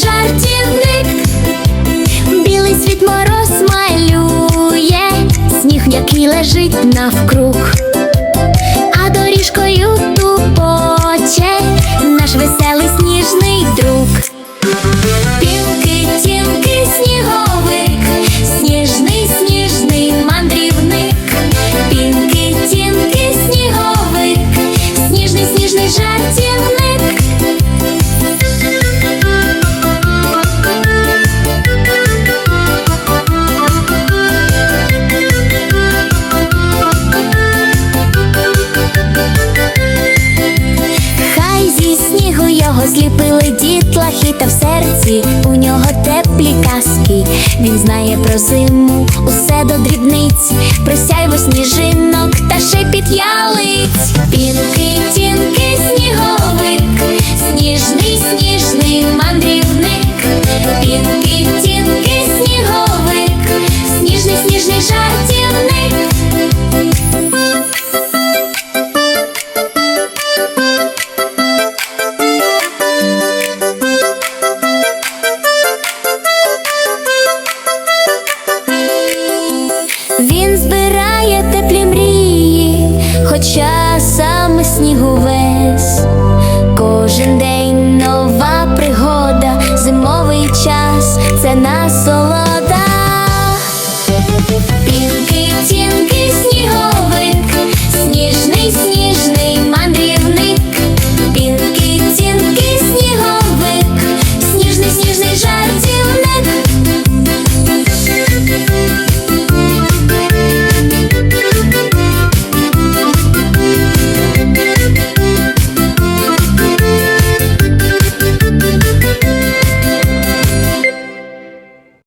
жартівник, білий світ мороз малює, сніг м'який лежить навкруг, а доріжкою тупоче наш веселий сніжний друг. Дітлахи, та в серці у нього теплі казки. Він знає про зиму, усе до дрібниць, про сяйво сніжинок він збирає теплі мрії, хоча саме снігу весь кожен день.